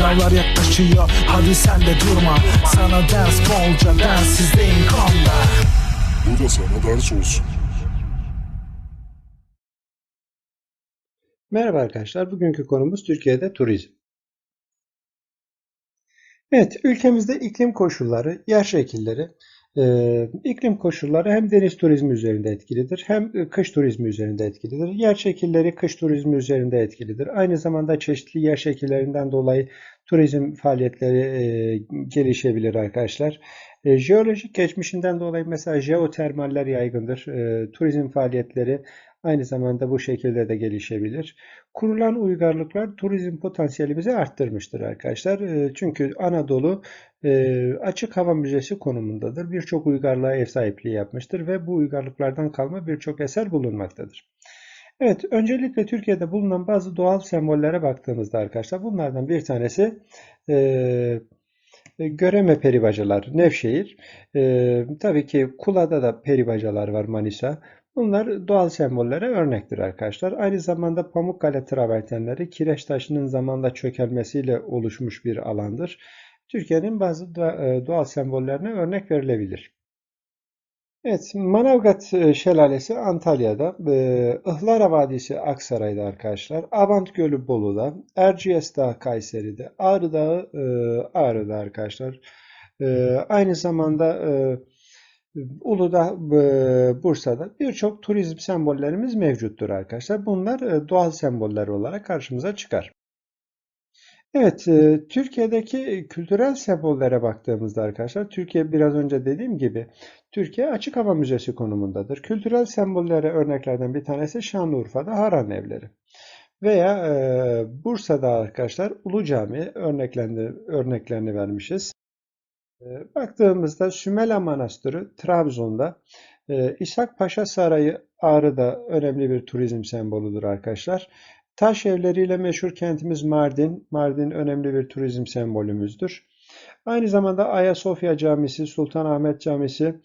Sınavlar yaklaşıyor hadi sen de durma Sana ders bolca densizliğin konda Bu da sana ders olsun. Merhaba arkadaşlar. Bugünkü konumuz Türkiye'de turizm. Evet, ülkemizde iklim koşulları, yer şekilleri, iklim koşulları hem deniz turizmi üzerinde etkilidir, hem e, kış turizmi üzerinde etkilidir. Yer şekilleri kış turizmi üzerinde etkilidir. Aynı zamanda çeşitli yer şekillerinden dolayı turizm faaliyetleri e, gelişebilir arkadaşlar. E, jeolojik geçmişinden dolayı mesela jeotermaller yaygındır. Turizm faaliyetleri aynı zamanda bu şekilde de gelişebilir. Kurulan uygarlıklar turizm potansiyelimizi arttırmıştır arkadaşlar. E, çünkü Anadolu e, açık hava müzesi konumundadır. Birçok uygarlığa ev sahipliği yapmıştır ve bu uygarlıklardan kalma birçok eser bulunmaktadır. Evet, öncelikle Türkiye'de bulunan bazı doğal sembollere baktığımızda arkadaşlar bunlardan bir tanesi e, Göreme peribacalar Nevşehir. E, tabii ki Kula'da da peribacalar var Manisa. Bunlar doğal sembollere örnektir arkadaşlar. Aynı zamanda Pamukkale travertenleri kireç taşının zamanla çökelmesiyle oluşmuş bir alandır. Türkiye'nin bazı e, doğal sembollerine örnek verilebilir. Evet, Manavgat e, Şelalesi Antalya'da, e, Ihlara Vadisi Aksaray'da arkadaşlar, Abant Gölü Bolu'da, Erciyes Dağı Kayseri'de, Ağrı Dağı Ağrı'da arkadaşlar. Aynı zamanda Uludağ, Bursa'da birçok turizm sembollerimiz mevcuttur arkadaşlar. Bunlar doğal semboller olarak karşımıza çıkar. Evet, Türkiye'deki kültürel sembollere baktığımızda arkadaşlar, Türkiye biraz önce dediğim gibi Türkiye açık hava müzesi konumundadır. Kültürel sembollere örneklerden bir tanesi Şanlıurfa'da Haran Evleri. Veya Bursa'da arkadaşlar Ulu Cami örneklerini vermişiz. Baktığımızda Sümela Manastırı Trabzon'da, İshak Paşa Sarayı Ağrı'da önemli bir turizm semboludur arkadaşlar. Taş evleriyle meşhur kentimiz Mardin. Mardin önemli bir turizm sembolümüzdür. Aynı zamanda Ayasofya Camisi, Sultanahmet Camisi,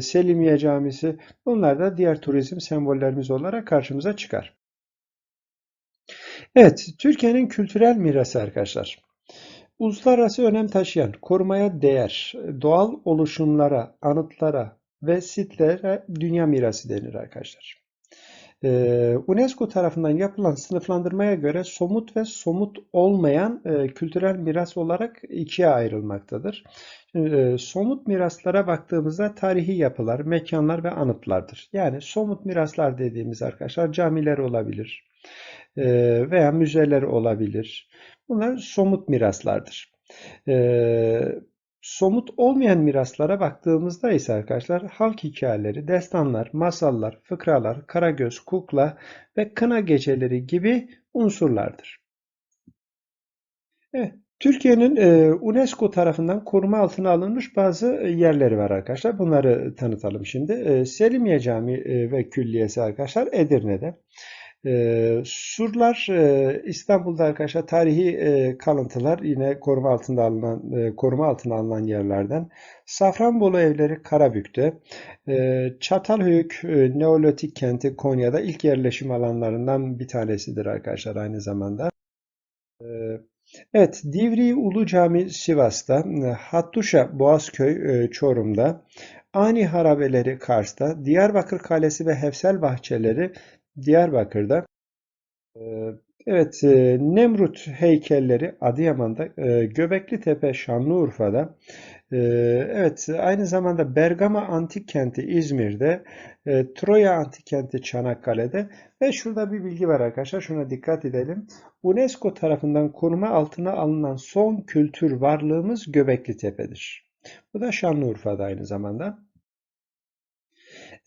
Selimiye Camisi bunlar da diğer turizm sembollerimiz olarak karşımıza çıkar. Evet, Türkiye'nin kültürel mirası arkadaşlar. Uluslararası önem taşıyan, korumaya değer, doğal oluşumlara, anıtlara ve sitlere dünya mirası denir arkadaşlar. Ee, UNESCO tarafından yapılan sınıflandırmaya göre somut ve somut olmayan e, kültürel miras olarak ikiye ayrılmaktadır. E, somut miraslara baktığımızda tarihi yapılar, mekanlar ve anıtlardır. Yani somut miraslar dediğimiz arkadaşlar camiler olabilir e, veya müzeler olabilir. Bunlar somut miraslardır. Ee, somut olmayan miraslara baktığımızda ise arkadaşlar halk hikayeleri, destanlar, masallar, fıkralar, karagöz, kukla ve kına geceleri gibi unsurlardır. Evet, Türkiye'nin UNESCO tarafından koruma altına alınmış bazı yerleri var arkadaşlar. Bunları tanıtalım şimdi. Selimiye Camii ve Külliyesi arkadaşlar Edirne'de. E, surlar e, İstanbul'da arkadaşlar tarihi e, kalıntılar yine koruma altında alınan e, koruma altına alınan yerlerden. Safranbolu evleri Karabük'te. E, Çatalhöyük e, Neolitik kenti Konya'da ilk yerleşim alanlarından bir tanesidir arkadaşlar aynı zamanda. E, Evet, Divriği Ulu Cami Sivas'ta, Hattuşa Boğazköy e, Çorum'da, Ani Harabeleri Kars'ta, Diyarbakır Kalesi ve Hefsel Bahçeleri Diyarbakır'da. Ee, evet, e, Nemrut heykelleri Adıyaman'da, e, Göbekli Tepe Şanlıurfa'da, e, evet aynı zamanda Bergama Antik Kenti İzmir'de, Troya Antik Kenti Çanakkale'de ve şurada bir bilgi var arkadaşlar şuna dikkat edelim. UNESCO tarafından koruma altına alınan son kültür varlığımız Göbekli Tepe'dir. Bu da Şanlıurfa'da aynı zamanda.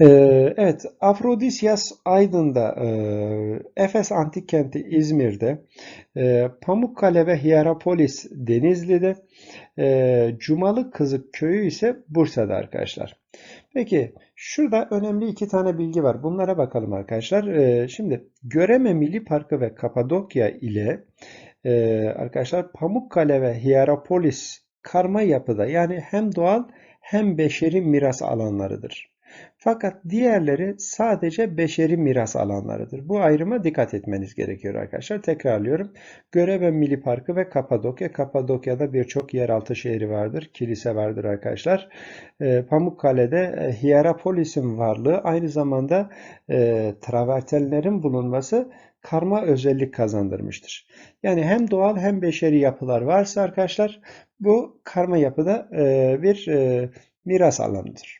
Ee, evet, Afrodisyas Aydın'da, e, Efes Antik Kenti İzmir'de, e, Pamukkale ve Hierapolis Denizli'de, e, Cumalı Kızık Köyü ise Bursa'da arkadaşlar. Peki, şurada önemli iki tane bilgi var. Bunlara bakalım arkadaşlar. E, şimdi Göreme Milli Parkı ve Kapadokya ile e, arkadaşlar Pamukkale ve Hierapolis karma yapıda yani hem doğal hem beşeri miras alanlarıdır. Fakat diğerleri sadece beşeri miras alanlarıdır. Bu ayrıma dikkat etmeniz gerekiyor arkadaşlar. Tekrarlıyorum. Görebe Milli Parkı ve Kapadokya. Kapadokya'da birçok yeraltı şehri vardır. Kilise vardır arkadaşlar. E, Pamukkale'de e, Hierapolis'in varlığı aynı zamanda e, travertenlerin bulunması karma özellik kazandırmıştır. Yani hem doğal hem beşeri yapılar varsa arkadaşlar bu karma yapıda e, bir e, miras alanıdır.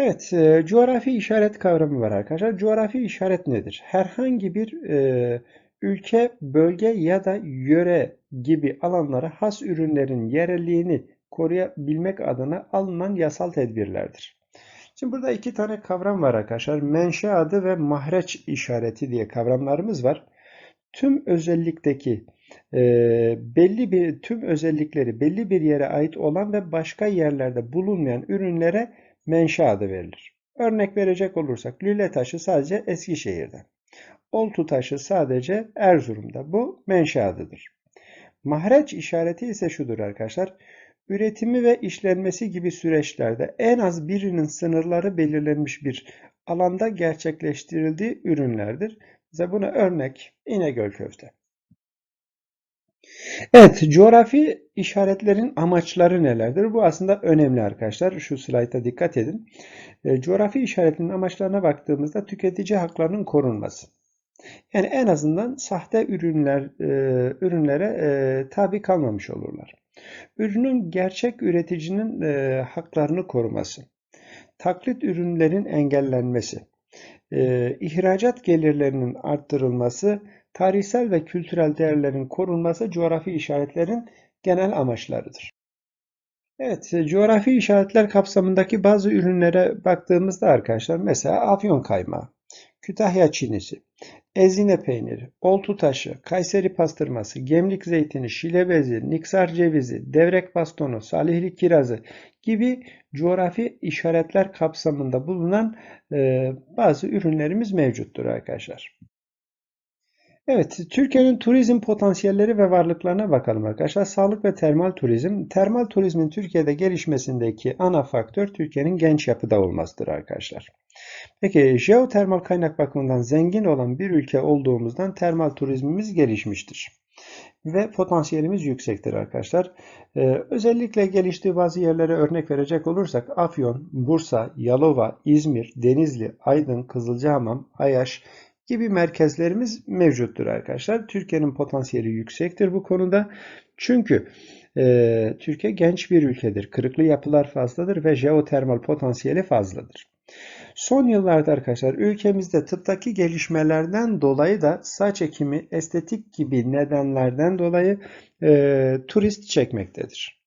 Evet, e, coğrafi işaret kavramı var arkadaşlar. Coğrafi işaret nedir? Herhangi bir e, ülke, bölge ya da yöre gibi alanlara has ürünlerin yerelliğini koruyabilmek adına alınan yasal tedbirlerdir. Şimdi burada iki tane kavram var arkadaşlar. Menşe adı ve mahreç işareti diye kavramlarımız var. Tüm özellikteki e, belli bir tüm özellikleri belli bir yere ait olan ve başka yerlerde bulunmayan ürünlere menşe adı verilir. Örnek verecek olursak lüle taşı sadece Eskişehir'de. Oltu taşı sadece Erzurum'da. Bu menşe adıdır. Mahreç işareti ise şudur arkadaşlar. Üretimi ve işlenmesi gibi süreçlerde en az birinin sınırları belirlenmiş bir alanda gerçekleştirildiği ürünlerdir. Bize buna örnek İnegöl köfte. Evet, coğrafi işaretlerin amaçları nelerdir? Bu aslında önemli arkadaşlar. Şu slayta dikkat edin. E, coğrafi işaretlerin amaçlarına baktığımızda tüketici haklarının korunması. Yani en azından sahte ürünler e, ürünlere e, tabi kalmamış olurlar. Ürünün gerçek üreticinin e, haklarını koruması. Taklit ürünlerin engellenmesi. E, ihracat gelirlerinin arttırılması tarihsel ve kültürel değerlerin korunması coğrafi işaretlerin genel amaçlarıdır. Evet, coğrafi işaretler kapsamındaki bazı ürünlere baktığımızda arkadaşlar mesela afyon kaymağı, Kütahya çinisi, ezine peyniri, oltu taşı, Kayseri pastırması, gemlik zeytini, şile bezi, niksar cevizi, devrek bastonu, salihli kirazı gibi coğrafi işaretler kapsamında bulunan e, bazı ürünlerimiz mevcuttur arkadaşlar. Evet, Türkiye'nin turizm potansiyelleri ve varlıklarına bakalım arkadaşlar. Sağlık ve termal turizm. Termal turizmin Türkiye'de gelişmesindeki ana faktör Türkiye'nin genç yapıda olmasıdır arkadaşlar. Peki, jeotermal kaynak bakımından zengin olan bir ülke olduğumuzdan termal turizmimiz gelişmiştir. Ve potansiyelimiz yüksektir arkadaşlar. Ee, özellikle geliştiği bazı yerlere örnek verecek olursak Afyon, Bursa, Yalova, İzmir, Denizli, Aydın, Kızılcahamam, Ayaş, gibi merkezlerimiz mevcuttur arkadaşlar. Türkiye'nin potansiyeli yüksektir bu konuda. Çünkü e, Türkiye genç bir ülkedir. Kırıklı yapılar fazladır ve jeotermal potansiyeli fazladır. Son yıllarda arkadaşlar ülkemizde tıptaki gelişmelerden dolayı da saç ekimi, estetik gibi nedenlerden dolayı e, turist çekmektedir.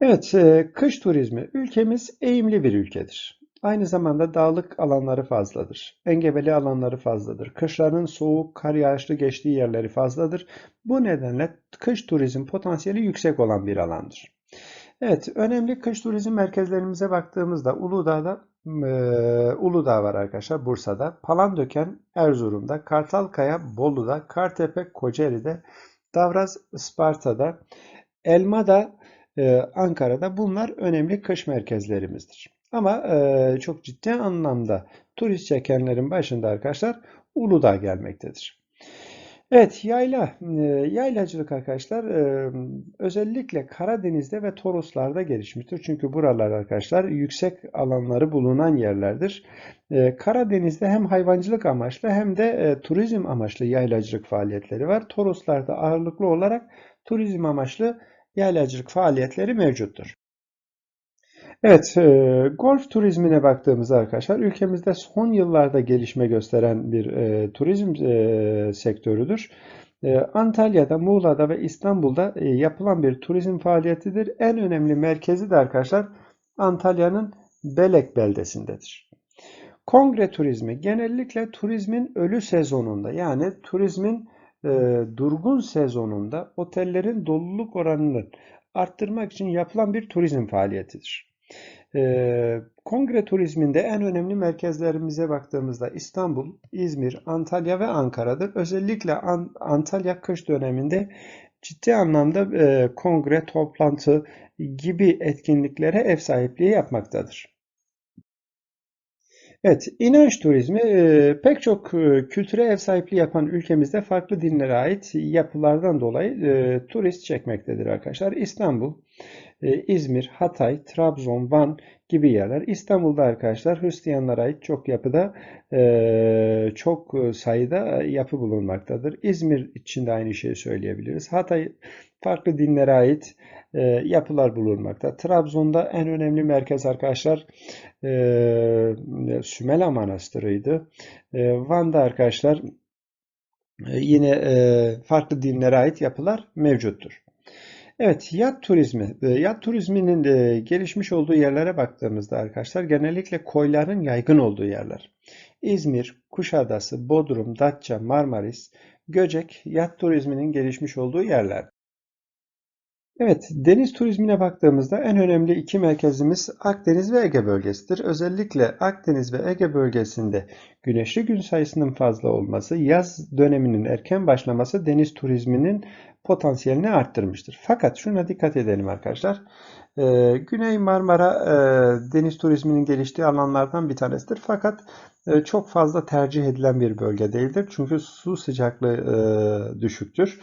Evet, e, kış turizmi. Ülkemiz eğimli bir ülkedir. Aynı zamanda dağlık alanları fazladır. Engebeli alanları fazladır. Kışların soğuk, kar yağışlı geçtiği yerleri fazladır. Bu nedenle kış turizm potansiyeli yüksek olan bir alandır. Evet, önemli kış turizm merkezlerimize baktığımızda Uludağ'da e, Uludağ var arkadaşlar Bursa'da, Palandöken Erzurum'da, Kartalkaya Bolu'da, Kartepe Kocaeli'de, Davraz Isparta'da, Elmada e, Ankara'da bunlar önemli kış merkezlerimizdir. Ama e, çok ciddi anlamda turist çekenlerin başında arkadaşlar Uludağ gelmektedir. Evet yayla, e, yaylacılık arkadaşlar e, özellikle Karadeniz'de ve Toroslar'da gelişmiştir. Çünkü buralar arkadaşlar yüksek alanları bulunan yerlerdir. E, Karadeniz'de hem hayvancılık amaçlı hem de e, turizm amaçlı yaylacılık faaliyetleri var. Toroslar'da ağırlıklı olarak turizm amaçlı yaylacılık faaliyetleri mevcuttur. Evet, e, golf turizmine baktığımızda arkadaşlar ülkemizde son yıllarda gelişme gösteren bir e, turizm e, sektörüdür. E, Antalya'da, Muğla'da ve İstanbul'da e, yapılan bir turizm faaliyetidir. En önemli merkezi de arkadaşlar Antalya'nın Belek beldesindedir. Kongre turizmi genellikle turizmin ölü sezonunda yani turizmin e, durgun sezonunda otellerin doluluk oranını arttırmak için yapılan bir turizm faaliyetidir. Ee, kongre turizminde en önemli merkezlerimize baktığımızda İstanbul, İzmir, Antalya ve Ankara'dır. Özellikle An Antalya kış döneminde ciddi anlamda e, kongre, toplantı gibi etkinliklere ev sahipliği yapmaktadır. Evet, inanç turizmi e, pek çok e, kültüre ev sahipliği yapan ülkemizde farklı dinlere ait yapılardan dolayı turist çekmektedir arkadaşlar. İstanbul, İzmir, Hatay, Trabzon, Van gibi yerler. İstanbul'da arkadaşlar Hristiyanlara ait çok yapıda e, çok sayıda yapı bulunmaktadır. İzmir için de aynı şeyi söyleyebiliriz. Hatay farklı dinlere ait e, yapılar bulunmakta. Trabzon'da en önemli merkez arkadaşlar e, Sümela Manastırı'ydı. E, Van'da arkadaşlar e, yine e, farklı dinlere ait yapılar mevcuttur. Evet, yat turizmi. E, Yat turizminin e, gelişmiş olduğu yerlere baktığımızda arkadaşlar genellikle koyların yaygın olduğu yerler. İzmir, Kuşadası, Bodrum, Datça, Marmaris, Göcek yat turizminin gelişmiş olduğu yerler. Evet, deniz turizmine baktığımızda en önemli iki merkezimiz Akdeniz ve Ege bölgesidir. Özellikle Akdeniz ve Ege bölgesinde güneşli gün sayısının fazla olması, yaz döneminin erken başlaması deniz turizminin potansiyelini arttırmıştır. Fakat şuna dikkat edelim arkadaşlar. Ee, Güney Marmara e, deniz turizminin geliştiği alanlardan bir tanesidir. Fakat e, çok fazla tercih edilen bir bölge değildir. Çünkü su sıcaklığı e, düşüktür.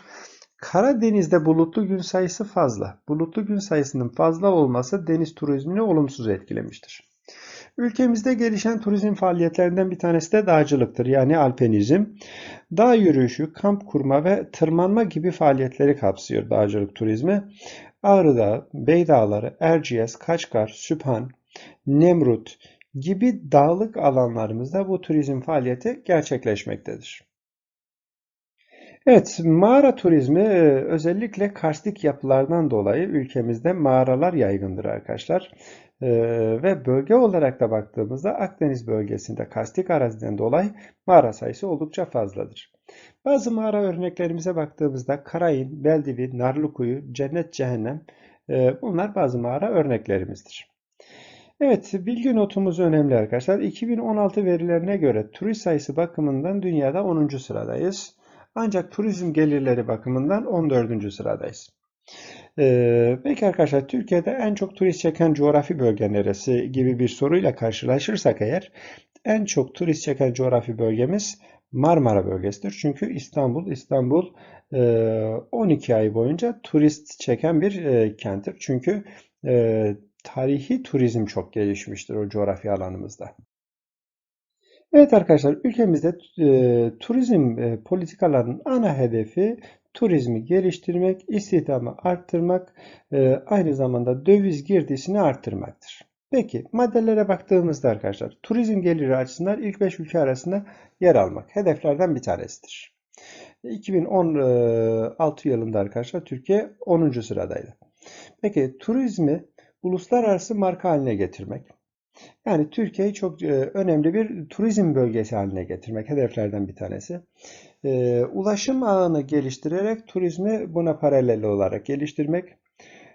Karadeniz'de bulutlu gün sayısı fazla. Bulutlu gün sayısının fazla olması deniz turizmini olumsuz etkilemiştir. Ülkemizde gelişen turizm faaliyetlerinden bir tanesi de dağcılıktır yani alpenizm. Dağ yürüyüşü, kamp kurma ve tırmanma gibi faaliyetleri kapsıyor dağcılık turizmi. Ağrı Dağı, Bey Dağları, Erciyes, Kaçkar, Süphan, Nemrut gibi dağlık alanlarımızda bu turizm faaliyeti gerçekleşmektedir. Evet, mağara turizmi e, özellikle karstik yapılardan dolayı ülkemizde mağaralar yaygındır arkadaşlar. E, ve bölge olarak da baktığımızda Akdeniz bölgesinde karstik araziden dolayı mağara sayısı oldukça fazladır. Bazı mağara örneklerimize baktığımızda Karayın, Beldivi, Narlıkuyu, Cennet Cehennem e, bunlar bazı mağara örneklerimizdir. Evet, bilgi notumuz önemli arkadaşlar. 2016 verilerine göre turist sayısı bakımından dünyada 10. sıradayız. Ancak turizm gelirleri bakımından 14. sıradayız. Ee, peki arkadaşlar Türkiye'de en çok turist çeken coğrafi bölge neresi gibi bir soruyla karşılaşırsak eğer en çok turist çeken coğrafi bölgemiz Marmara bölgesidir. Çünkü İstanbul, İstanbul 12 e, ay boyunca turist çeken bir e, kenttir. Çünkü e, tarihi turizm çok gelişmiştir o coğrafi alanımızda. Evet arkadaşlar ülkemizde e, turizm e, politikalarının ana hedefi turizmi geliştirmek, istihdamı arttırmak, e, aynı zamanda döviz girdisini arttırmaktır. Peki maddelere baktığımızda arkadaşlar turizm geliri açısından ilk 5 ülke arasında yer almak hedeflerden bir tanesidir. 2016 yılında arkadaşlar Türkiye 10. sıradaydı. Peki turizmi uluslararası marka haline getirmek. Yani Türkiye'yi çok e, önemli bir turizm bölgesi haline getirmek hedeflerden bir tanesi. E, ulaşım ağını geliştirerek turizmi buna paralel olarak geliştirmek.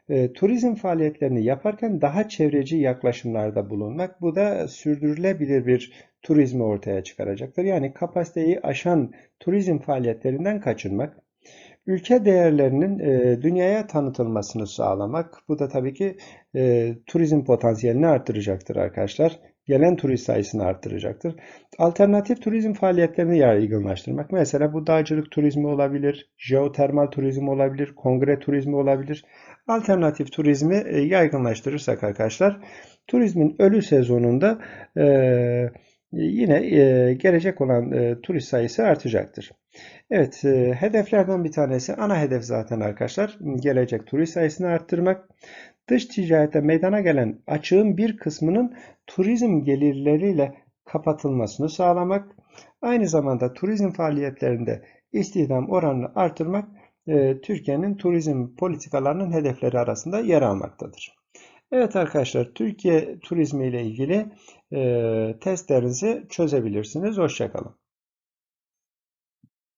E, turizm faaliyetlerini yaparken daha çevreci yaklaşımlarda bulunmak. Bu da sürdürülebilir bir turizmi ortaya çıkaracaktır. Yani kapasiteyi aşan turizm faaliyetlerinden kaçınmak. Ülke değerlerinin e, dünyaya tanıtılmasını sağlamak. Bu da tabii ki e, turizm potansiyelini arttıracaktır arkadaşlar. Gelen turist sayısını arttıracaktır. Alternatif turizm faaliyetlerini yaygınlaştırmak. Mesela bu dağcılık turizmi olabilir, jeotermal turizm olabilir, kongre turizmi olabilir. Alternatif turizmi e, yaygınlaştırırsak arkadaşlar turizmin ölü sezonunda e, yine e, gelecek olan e, turist sayısı artacaktır. Evet, e, hedeflerden bir tanesi ana hedef zaten arkadaşlar. Gelecek turist sayısını arttırmak. Dış ticarette meydana gelen açığın bir kısmının turizm gelirleriyle kapatılmasını sağlamak. Aynı zamanda turizm faaliyetlerinde istihdam oranını artırmak Türkiye'nin turizm politikalarının hedefleri arasında yer almaktadır. Evet arkadaşlar Türkiye turizmi ile ilgili e, testlerinizi çözebilirsiniz. Hoşçakalın.